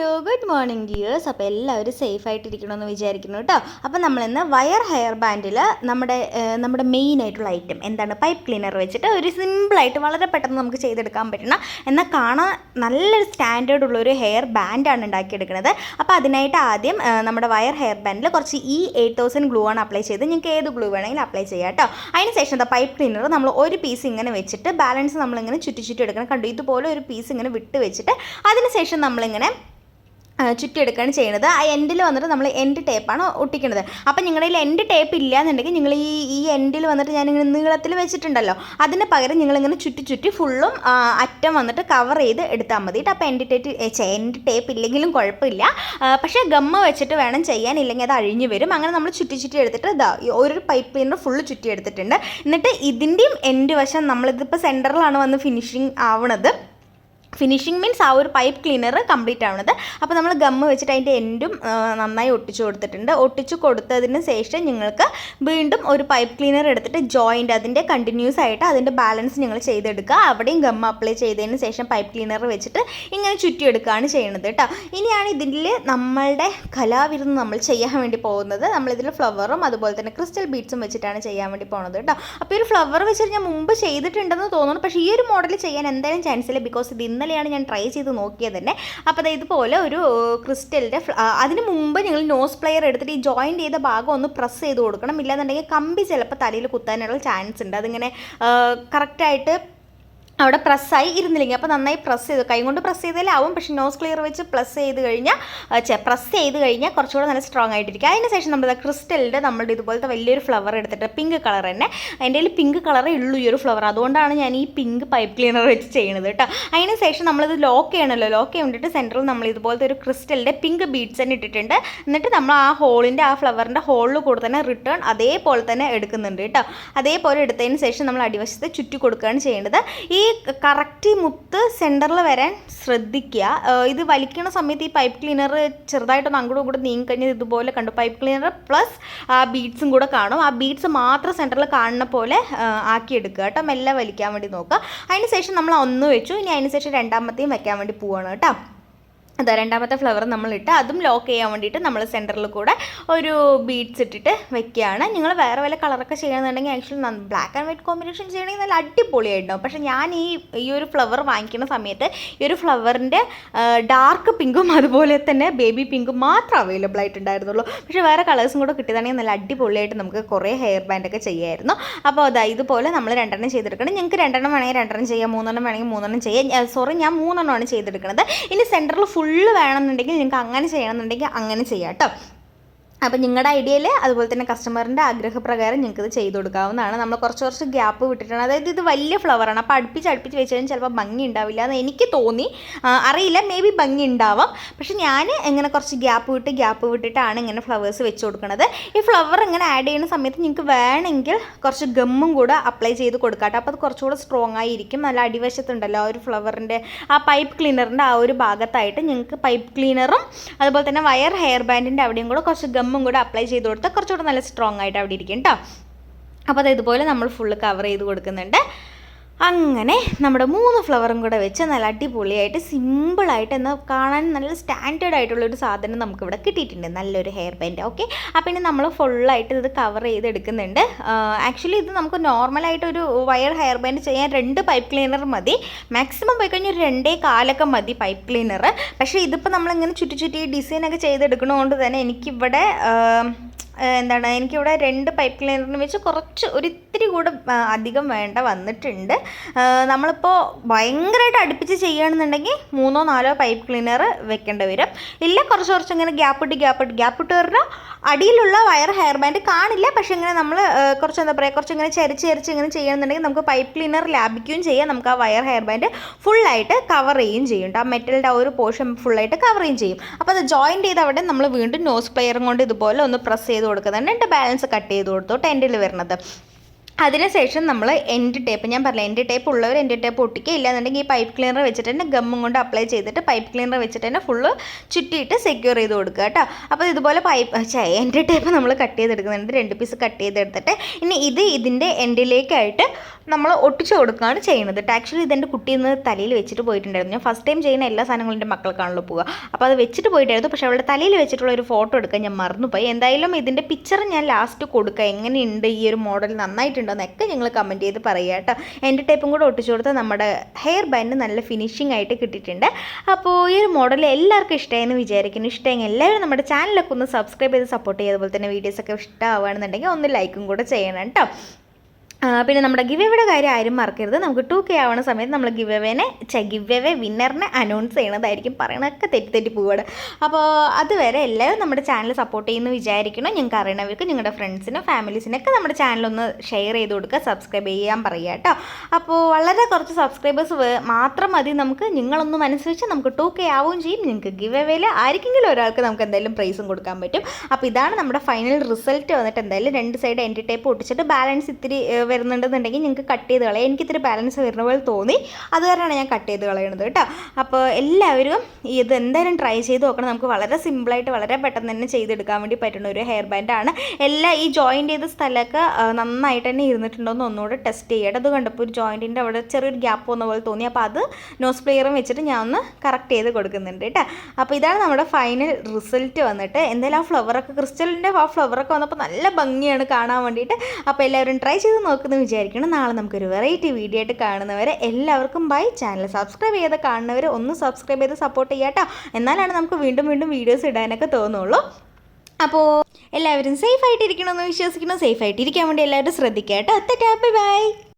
Hello good morning dears അപ്പോൾ എല്ലാവരും safe ആയിട്ടിരിക്കണമെന്ന് വിചാരിക്കുന്നു കേട്ടോ. അപ്പോൾ നമ്മളിന്ന് വയർ ഹെയർ ബാൻഡിൽ നമ്മുടെ നമ്മുടെ മെയിൻ ആയിട്ടുള്ള ഐറ്റം എന്താണ്? പൈപ്പ് ക്ലീനർ വെച്ചിട്ട് ഒരു സിമ്പിളായിട്ട് വളരെ പെട്ടെന്ന് നമുക്ക് ചെയ്തെടുക്കാൻ പറ്റുന്ന എന്നാൽ കാണാൻ നല്ലൊരു സ്റ്റാൻഡേർഡ് ഉള്ള ഒരു ഹെയർ ബാൻഡാണ് ഉണ്ടാക്കിയെടുക്കുന്നത്. അപ്പോൾ അതിനായിട്ട് ആദ്യം നമ്മുടെ വയർ ഹെയർ ബാൻഡിൽ കുറച്ച് ഈ എയ്റ്റ് തൗസൻഡ് ഗ്ലൂ ആണ് അപ്ലൈ ചെയ്ത് നിങ്ങൾക്ക് ഏത് ഗ്ലൂ വേണമെങ്കിലും അപ്ലൈ ചെയ്യാം കേട്ടോ. അതിന് ശേഷം എന്താ പൈപ്പ് ക്ലീനർ നമ്മൾ ഒരു പീസ് ഇങ്ങനെ വെച്ചിട്ട് ബാലൻസ് നമ്മളിങ്ങനെ ചുറ്റി ചുറ്റി എടുക്കണം. കണ്ടു? ഇതുപോലെ ഒരു പീസ് ഇങ്ങനെ വിട്ട് വെച്ചിട്ട് അതിന് ശേഷം നമ്മളിങ്ങനെ ചുറ്റിയെടുക്കുകയാണ് ചെയ്യുന്നത്. ആ എൻഡിൽ വന്നിട്ട് നമ്മൾ എൻഡ് ടേപ്പാണ് ഒട്ടിക്കുന്നത്. അപ്പം നിങ്ങളുടെ കയ്യിൽ എൻഡ് ടേപ്പ് ഇല്ല എന്നുണ്ടെങ്കിൽ നിങ്ങൾ ഈ ഈ എൻഡിൽ വന്നിട്ട് ഞാൻ ഇങ്ങനെ നീളത്തിൽ വെച്ചിട്ടുണ്ടല്ലോ. അതിന് പകരം നിങ്ങളിങ്ങനെ ചുറ്റി ചുറ്റി ഫുള്ളും അറ്റം വന്നിട്ട് കവർ ചെയ്ത് എടുത്താൽ മതി അപ്പോൾ എൻഡ് ടേപ്പ് എൻഡ് ടേപ്പ് ഇല്ലെങ്കിലും കുഴപ്പമില്ല. പക്ഷേ ഗമ്മ വെച്ചിട്ട് വേണം ചെയ്യാൻ ഇല്ലെങ്കിൽ അത് അഴിഞ്ഞു വരും. അങ്ങനെ നമ്മൾ ചുറ്റി ചുറ്റി എടുത്തിട്ട് ഇതാ ഒരു പൈപ്പ് ക്ലീനർ ഫുള്ള് ചുറ്റി എടുത്തിട്ടുണ്ട് എന്നിട്ട് ഇതിന്റെയും എൻഡ് വശം നമ്മളിതിപ്പോൾ സെന്ററിലാണ് വന്ന് ഫിനിഷിങ് ആവണത്. ഫിനിഷിങ് മീൻസ് ആ ഒരു പൈപ്പ് ക്ലീനർ കംപ്ലീറ്റ് ആവുന്നത് അപ്പോൾ നമ്മൾ ഗമ്മ് വെച്ചിട്ട് അതിന്റെ എൻഡും നന്നായി ഒട്ടിച്ചു കൊടുത്തിട്ടുണ്ട്. ഒട്ടിച്ചു കൊടുത്തതിന് ശേഷം നിങ്ങൾക്ക് വീണ്ടും ഒരു പൈപ്പ് ക്ലീനർ എടുത്തിട്ട് ജോയിന്റ് അതിന്റെ കണ്ടിന്യൂസ് ആയിട്ട് അതിന്റെ ബാലൻസ് നിങ്ങൾ ചെയ്തെടുക്കുക. അവിടെയും ഗമ്മ് അപ്ലൈ ചെയ്തതിന് ശേഷം പൈപ്പ് ക്ലീനർ വെച്ചിട്ട് ഇങ്ങനെ ചുറ്റിയെടുക്കുകയാണ് ചെയ്യുന്നത് കേട്ടോ. ഇനിയാണ് ഇതിൽ നമ്മളുടെ കലാവിരുന്ന് നമ്മൾ ചെയ്യാൻ വേണ്ടി പോകുന്നത്. നമ്മളിതിൽ ഫ്ലവറും അതുപോലെ തന്നെ ക്രിസ്റ്റൽ ബീഡ്സും വെച്ചിട്ടാണ് ചെയ്യാൻ വേണ്ടി പോകുന്നത് കേട്ടോ. അപ്പോൾ ഈ ഒരു ഫ്ലവർ വെച്ചിട്ട് ഞാൻ മുമ്പ് ചെയ്തിട്ടുണ്ടെന്ന് തോന്നുന്നു. പക്ഷേ ഈ ഒരു മോഡൽ ചെയ്യാൻ എന്തായാലും ചാൻസ് ഇല്ല ബിക്കോസ് ഇത് ഇന്നലെയാണ് ഞാൻ ട്രൈ ചെയ്ത് നോക്കിയത് തന്നെ. അപ്പോൾ അതായത് ഇതുപോലെ ഒരു ക്രിസ്റ്റലിന്റെ അതിന് മുമ്പ് നിങ്ങൾ നോസ് പ്ലെയർ എടുത്തിട്ട് ഈ ജോയിന്റ് ചെയ്ത ഭാഗം ഒന്ന് പ്രസ് ചെയ്ത് കൊടുക്കണം. ഇല്ലാന്നുണ്ടെങ്കിൽ കമ്പി ചിലപ്പോൾ തലയിൽ കുത്താനുള്ള ചാൻസ് ഉണ്ട്. അതിങ്ങനെ കറക്റ്റായിട്ട് അവിടെ പ്രസ്സായി ഇരുന്നില്ലെങ്കിൽ അപ്പോൾ നന്നായി പ്രസ് ചെയ്തു. കൈ കൊണ്ട് പ്രസ് ചെയ്താലാവും പക്ഷേ നോസ് ക്ലിയർ വെച്ച് പ്ലസ് ചെയ്ത് കഴിഞ്ഞാൽ പ്രസ് ചെയ്ത് കഴിഞ്ഞാൽ കുറച്ചുകൂടെ നല്ല സ്ട്രോങ് ആയിട്ടിരിക്കും. അതിന് ശേഷം നമ്മൾ ക്രിസ്റ്റലിന്റെ നമ്മളുടെ ഇതുപോലത്തെ വലിയൊരു ഫ്ലവർ എടുത്തിട്ട് പിങ്ക് കളർ തന്നെ. അതിന്റെ പിങ്ക് കളറേ ഉള്ളൂ ഈ ഒരു ഫ്ലവർ അതുകൊണ്ടാണ് ഞാൻ ഈ പിങ്ക് പൈപ്പ് ക്ലീനർ വെച്ച് ചെയ്യുന്നത് കേട്ടോ. അതിന് ശേഷം നമ്മളിത് ലോക്ക് ചെയ്യണമല്ലോ ലോക്ക് വേണ്ടിയിട്ട് സെന്ററിൽ നമ്മൾ ഇതുപോലത്തെ ഒരു ക്രിസ്റ്റലിന്റെ പിങ്ക് ബീഡ്സ് തന്നെ ഇട്ടിട്ടുണ്ട്. എന്നിട്ട് നമ്മൾ ആ ഹോളിന്റെ ആ ഫ്ലവറിന്റെ ഹോളിൽ കൂടെ തന്നെ റിട്ടേൺ അതേപോലെ തന്നെ എടുക്കുന്നുണ്ട് കേട്ടോ. അതേപോലെ എടുത്തതിന് ശേഷം നമ്മൾ അടിവശത്തെ ചുറ്റി കൊടുക്കുകയാണ് ചെയ്യേണ്ടത്. ഈ കറക്റ്റ് മുത്ത് സെന്ററിൽ വരാൻ ശ്രദ്ധിക്കുക. ഇത് വലിക്കുന്ന സമയത്ത് ഈ പൈപ്പ് ക്ലീനർ ചെറുതായിട്ടൊന്ന് അങ്ങോട്ടും ഇങ്ങോട്ടും നീങ്ങിക്കഴിഞ്ഞത് ഇതുപോലെ കണ്ടു. പൈപ്പ് ക്ലീനർ പ്ലസ് ആ ബീഡ്സും കൂടെ കാണും. ആ ബീഡ്സ് മാത്രം സെന്ററിൽ കാണുന്ന പോലെ ആക്കിയെടുക്കുക കേട്ടോ. മെല്ലെ വലിക്കാൻ വേണ്ടി നോക്കുക. അതിന് ശേഷം നമ്മൾ ഒന്ന് വെച്ചു. ഇനി അതിന് ശേഷം രണ്ടാമത്തെയും വയ്ക്കാൻ വേണ്ടി പോവുകയാണ് കേട്ടോ. അതാ രണ്ടാമത്തെ ഫ്ലവർ നമ്മളിട്ട് അതും ലോക്ക് ചെയ്യാൻ വേണ്ടിയിട്ട് നമ്മൾ സെന്ററിൽ കൂടെ ഒരു ബീഡ്സ് ഇട്ടിട്ട് വെക്കുകയാണ് നിങ്ങൾ വേറെ വല്ല കളറൊക്കെ ചെയ്യണമെന്നുണ്ടെങ്കിൽ actually black and white combination ചെയ്യണമെങ്കിൽ നല്ല അടിപൊളിയായിട്ടുണ്ടാവും. പക്ഷേ ഞാൻ ഈ ഈ ഒരു ഫ്ലവർ വാങ്ങിക്കുന്ന സമയത്ത് ഈ ഒരു ഫ്ലവറിന്റെ ഡാർക്ക് പിങ്കും അതുപോലെ തന്നെ ബേബി പിങ്കും മാത്രം അവൈലബിൾ ആയിട്ടുണ്ടായിരുന്നുള്ളൂ. പക്ഷേ വേറെ കളേഴ്സും കൂടെ കിട്ടിയതാണെങ്കിൽ നല്ല അടിപൊളിയായിട്ട് നമുക്ക് കുറേ ഹെയർ ബാൻഡൊക്കെ ചെയ്യായിരുന്നു. അപ്പോൾ അതാ ഇതുപോലെ നമ്മൾ രണ്ടെണ്ണം ചെയ്തെടുക്കണം. ഞങ്ങൾക്ക് രണ്ടെണ്ണം വേണമെങ്കിൽ രണ്ടെണ്ണം ചെയ്യാം മൂന്നെണ്ണം വേണമെങ്കിൽ മൂന്നെണ്ണം ചെയ്യാം. സോറി ഞാൻ മൂന്നെണ്ണമാണ് ചെയ്തെടുക്കുന്നത് ഇനി സെന്ററിൽ ഫുള്ള് വേണമെന്നുണ്ടെങ്കിൽ നിങ്ങൾക്ക് അങ്ങനെ ചെയ്യണമെന്നുണ്ടെങ്കിൽ അങ്ങനെ ചെയ്യാം കേട്ടോ അപ്പോൾ നിങ്ങളുടെ ഐഡിയയിൽ അതുപോലെ തന്നെ കസ്റ്റമറിന്റെ ആഗ്രഹപ്രകാരം നിങ്ങൾക്ക് ഇത് ചെയ്ത് കൊടുക്കാവുന്നതാണ്. നമ്മൾ കുറച്ച് കുറച്ച് ഗ്യാപ്പ് വിട്ടിട്ടാണ്. അതായത് ഇത് വലിയ ഫ്ലവറാണ് അപ്പോൾ അടുപ്പിച്ച് അടുപ്പിച്ച് വെച്ച് കഴിഞ്ഞാൽ ചിലപ്പോൾ ഭംഗി ഉണ്ടാവില്ല എന്ന് എനിക്ക് തോന്നി. അറിയില്ല. മേ ബി ഭംഗി ഉണ്ടാവാം പക്ഷേ ഞാൻ ഇങ്ങനെ കുറച്ച് ഗ്യാപ്പ് വിട്ട് ഗ്യാപ്പ് വിട്ടിട്ടാണ് ഇങ്ങനെ ഫ്ലവേഴ്സ് വെച്ച് കൊടുക്കുന്നത് ഈ ഫ്ലവർ ഇങ്ങനെ ആഡ് ചെയ്യുന്ന സമയത്ത് നിങ്ങൾക്ക് വേണമെങ്കിൽ കുറച്ച് ഗമ്മും കൂടെ അപ്ലൈ ചെയ്ത് കൊടുക്കാട്ടോ. അപ്പോൾ അത് കുറച്ചുകൂടെ സ്ട്രോങ് ആയിരിക്കും. നല്ല അടിവശത്തുണ്ടല്ലോ ആ ഒരു ഫ്ലവറിന്റെ ആ പൈപ്പ് ക്ലീനറിന്റെ ആ ഒരു ഭാഗത്തായിട്ട് നിങ്ങൾക്ക് പൈപ്പ് ക്ലീനറും അതുപോലെ തന്നെ വയർ ഹെയർ ബാൻഡിന്റെ അവിടെയും കൂടെ കുറച്ച് ഗമ്മും കൂടെ അപ്ലൈ ചെയ്ത് കൊടുത്താൽ കുറച്ചുകൂടെ നല്ല സ്ട്രോങ് ആയിട്ട് അവിടെ ഇരിക്കും കേട്ടോ അപ്പോൾ അത് ഇതുപോലെ നമ്മൾ ഫുള്ള് കവർ ചെയ്ത് കൊടുക്കുന്നുണ്ട്. അങ്ങനെ നമ്മുടെ മൂന്ന് ഫ്ലവറും കൂടെ വെച്ച് നല്ല അടിപൊളിയായിട്ട് സിമ്പിളായിട്ട് എന്നാൽ കാണാൻ നല്ല സ്റ്റാൻഡേർഡ് ആയിട്ടുള്ള ഒരു സാധനം നമുക്കിവിടെ കിട്ടിയിട്ടുണ്ട്. നല്ലൊരു ഹെയർ ബാൻഡ് ഓക്കെ അപ്പോൾ ഇനി നമ്മൾ ഫുള്ളായിട്ട് ഇത് കവർ ചെയ്ത് എടുക്കുന്നുണ്ട് ആക്ച്വലി ഇത് നമുക്ക് നോർമലായിട്ടൊരു വയർ ഹെയർ ബാൻഡ് ചെയ്യാൻ രണ്ട് പൈപ്പ് ക്ലീനർ മതി. മാക്സിമം പോയി കഴിഞ്ഞാൽ രണ്ടേ കാലൊക്കെ മതി പൈപ്പ് ക്ലീനർ പക്ഷേ ഇതിപ്പോൾ നമ്മളിങ്ങനെ ചുറ്റി ചുറ്റി ഡിസൈനൊക്കെ ചെയ്തെടുക്കണതുകൊണ്ട് തന്നെ എനിക്കിവിടെ എന്താണ് എനിക്കിവിടെ രണ്ട് പൈപ്പ് ക്ലീനറിന് വെച്ച് കുറച്ച് ഒരിത്തിരി കൂടെ അധികം വേണ്ട വന്നിട്ടുണ്ട്. നമ്മളിപ്പോൾ ഭയങ്കരമായിട്ട് അടുപ്പിച്ച് ചെയ്യുകയാണെന്നുണ്ടെങ്കിൽ മൂന്നോ നാലോ പൈപ്പ് ക്ലീനർ വെക്കേണ്ടി വരും. ഇല്ല കുറച്ച് കുറച്ച് ഇങ്ങനെ ഗ്യാപ്പ് ഇട്ട് ഗ്യാപ്പ് ഇട്ട് ഗ്യാപ്പ് പറഞ്ഞാൽ അടിയിലുള്ള വയർ ഹെയർ ബാൻഡ് കാണില്ല. പക്ഷേ ഇങ്ങനെ നമ്മൾ കുറച്ച് എന്താ പറയുക കുറച്ച് ഇങ്ങനെ ചരിച്ച് ചരിച്ച് ഇങ്ങനെ ചെയ്യണമെന്നുണ്ടെങ്കിൽ നമുക്ക് പൈപ്പ് ക്ലീനർ ലാഭിക്കുകയും ചെയ്യാം. നമുക്ക് ആ വയർ ഹെയർ ബാൻഡ് ഫുള്ളായിട്ട് കവർ ചെയ്യുകയും ചെയ്യും ആ മെറ്റലിന്റെ ആ ഒരു പോർഷൻ ഫുള്ളായിട്ട് കവർ ചെയ്യും. അപ്പോൾ അത് ജോയിന്റ് ചെയ്ത് അവിടെ നമ്മൾ വീണ്ടും നോസ് പ്ലെയറും കൊണ്ട് ഇതുപോലെ ഒന്ന് പ്രസ് ചെയ്ത് കൊടുക്കുന്നുണ്ട് എന്റെ ബാലൻസ് കട്ട് ചെയ്ത് കൊടുത്തോട്ട് എൻഡിൽ വരുന്നത്. അതിനുശേഷം നമ്മൾ എൻഡ് ടേപ്പ് ഞാൻ പറഞ്ഞ എൻഡ് ടേപ്പ് ഉള്ളവർ എൻഡ് ടേപ്പ് ഒട്ടിക്കുക. ഇല്ലാന്നുണ്ടെങ്കിൽ ഈ പൈപ്പ് ക്ലീനർ വെച്ചിട്ട് തന്നെ ഗമ്മും കൊണ്ട് അപ്ലൈ ചെയ്തിട്ട് പൈപ്പ് ക്ലീനർ വെച്ചിട്ട് തന്നെ ഫുള്ള് ചുറ്റിയിട്ട് സെക്യൂർ ചെയ്ത് കൊടുക്കുക കേട്ടോ. അപ്പോൾ ഇതുപോലെ പൈപ്പ് എൻഡ് ടേപ്പ് നമ്മൾ കട്ട് ചെയ്തെടുക്കുന്നുണ്ട്. രണ്ട് പീസ് കട്ട് ചെയ്തെടുത്തിട്ട് ഇനി ഇത് ഇതിന്റെ എൻഡിലേക്കായിട്ട് നമ്മൾ ഒട്ടിച്ചു കൊടുക്കുകയാണ് ചെയ്യുന്നത് ആക്ച്വലി ഇതെന്റെ കുട്ടി ഇന്ന് തലയിൽ വെച്ചിട്ട് പോയിട്ടുണ്ടായിരുന്നു. ഞാൻ ഫസ്റ്റ് ടൈം ചെയ്യുന്ന എല്ലാ സാധനങ്ങളും എന്റെ മക്കൾക്കാണല്ലോ പോവുക. അപ്പോൾ അത് വെച്ചിട്ട് പോയിട്ടായിരുന്നു പക്ഷേ അവളുടെ തലയിൽ വെച്ചിട്ടുള്ള ഒരു ഫോട്ടോ എടുക്കാൻ ഞാൻ മറന്നുപോയി. എന്തായാലും ഇതിന്റെ പിക്ചർ ഞാൻ ലാസ്റ്റ് കൊടുക്കുക. എങ്ങനെയുണ്ട് ഈ ഒരു മോഡൽ നന്നായിട്ടുണ്ടോ എന്നൊക്കെ നിങ്ങൾ കമന്റ് ചെയ്ത് പറയുക കേട്ടോ എന്റെ ടൈപ്പും കൂടെ ഒട്ടിച്ചു കൊടുത്താൽ നമ്മുടെ ഹെയർ ബാൻഡ് നല്ല ഫിനിഷിംഗ് ആയിട്ട് കിട്ടിയിട്ടുണ്ട്. അപ്പോൾ ഈ ഒരു മോഡൽ എല്ലാവർക്കും ഇഷ്ടമായെന്ന് വിചാരിക്കുന്നു. ഇഷ്ടമെങ്കിൽ എല്ലാവരും നമ്മുടെ ചാനലൊക്കെ ഒന്ന് സബ്സ്ക്രൈബ് ചെയ്ത് സപ്പോർട്ട് ചെയ്യുക. അതുപോലെ തന്നെ വീഡിയോസൊക്കെ ഇഷ്ടമാവുകയാണെന്നുണ്ടെങ്കിൽ ഒന്ന് ലൈക്കും കൂടെ ചെയ്യണം കേട്ടോ പിന്നെ നമ്മുടെ ഗിവ് എവേയുടെ കാര്യം ആരും മറക്കരുത്. നമുക്ക് ടു കെ ആവുന്ന സമയത്ത് നമ്മൾ ഗിവ് എവേനെ ഗിവ് എവേ വിന്നറിനെ അനൗൺസ് ചെയ്യണതായിരിക്കും. പറയണതൊക്കെ തെറ്റി തെറ്റി പോവാണ്. അപ്പോൾ അതുവരെ എല്ലാവരും നമ്മുടെ ചാനൽ സപ്പോർട്ട് ചെയ്യുന്നു വിചാരിക്കണം ഞങ്ങൾക്ക് അറിയണവർക്ക് നിങ്ങളുടെ ഫ്രണ്ട്സിനും ഫാമിലീസിനൊക്കെ നമ്മുടെ ചാനലൊന്ന് ഷെയർ ചെയ്ത് കൊടുക്കുക സബ്സ്ക്രൈബ് ചെയ്യാൻ പറയുക കേട്ടോ. അപ്പോൾ വളരെ കുറച്ച് സബ്സ്ക്രൈബേഴ്സ് മാത്രം മതി നമുക്ക്. നിങ്ങളൊന്ന് മനസ്സ് വെച്ച് നമുക്ക് ടു കെ ആവുകയും ചെയ്യും. നിങ്ങൾക്ക് ഗിവ് എവേയിൽ ആർക്കെങ്കിലും ഒരാൾക്ക് നമുക്ക് എന്തായാലും പ്രൈസും കൊടുക്കാൻ പറ്റും. അപ്പോൾ ഇതാണ് നമ്മുടെ ഫൈനൽ റിസൾട്ട് വന്നിട്ട് എന്തായാലും രണ്ട് സൈഡ് എന്റി ടേപ്പ് ഒട്ടിച്ചിട്ട് ബാലൻസ് ഇത്തിരി വരുന്നുണ്ടെന്നുണ്ടെങ്കിൽ നിങ്ങൾക്ക് കട്ട് ചെയ്ത് കളയാം. എനിക്ക് ഇത്തിരി ബാലൻസ് വരുന്ന പോലെ തോന്നി. അത് കാരണമാണ് ഞാൻ കട്ട് ചെയ്ത് കളയണത് കേട്ടോ. അപ്പോൾ എല്ലാവരും ഇത് എന്തായാലും ട്രൈ ചെയ്ത് നോക്കണം. നമുക്ക് വളരെ സിമ്പിളായിട്ട് വളരെ പെട്ടെന്ന് തന്നെ ചെയ്തെടുക്കാൻ വേണ്ടി പറ്റുന്ന ഒരു ഹെയർ ബാൻഡാണ് എല്ലാ ഈ ജോയിന്റ് ചെയ്ത സ്ഥലമൊക്കെ നന്നായിട്ട് തന്നെ ഇരുന്നിട്ടുണ്ടോ എന്ന് ഒന്നുകൂടെ ടെസ്റ്റ് ചെയ്യട്ടെ. അത് കണ്ടപ്പോൾ ഒരു ജോയിന്റിന്റെ അവിടെ ചെറിയൊരു ഗ്യാപ്പ് വന്ന പോലെ തോന്നി. അപ്പോൾ അത് നോസ് പ്ലെയറും വെച്ചിട്ട് ഞാൻ ഒന്ന് കറക്റ്റ് ചെയ്ത് കൊടുക്കുന്നുണ്ട് കേട്ടോ. അപ്പോൾ ഇതാണ് നമ്മുടെ ഫൈനൽ റിസൾട്ട് വന്നിട്ട്. എന്തായാലും ആ ഫ്ലവറൊക്കെ ക്രിസ്റ്റലിന്റെ ആ ഫ്ലവറൊക്കെ വന്നപ്പോൾ നല്ല ഭംഗിയാണ് കാണാൻ വേണ്ടിയിട്ട്. അപ്പോൾ എല്ലാവരും ട്രൈ ചെയ്ത് നോക്കുമെന്ന് വിചാരിക്കണം നാളെ നമുക്കൊരു വെറൈറ്റി വീഡിയോ ആയിട്ട് കാണുന്നവരെ എല്ലാവർക്കും ബൈ ചാനൽ സബ്സ്ക്രൈബ് ചെയ്ത് കാണുന്നവർ ഒന്ന് സബ്സ്ക്രൈബ് ചെയ്ത് സപ്പോർട്ട് ചെയ്യാട്ടോ എന്നാലാണ് നമുക്ക് വീണ്ടും വീണ്ടും വീഡിയോസ് ഇടാനൊക്കെ തോന്നുള്ളൂ. അപ്പോൾ എല്ലാവരും സേഫ് ആയിട്ടിരിക്കണമെന്ന് വിശ്വസിക്കുന്നു. സേഫ് ആയിട്ടിരിക്കാൻ വേണ്ടി എല്ലാവരും ശ്രദ്ധിക്കാം കേട്ടോ ബൈ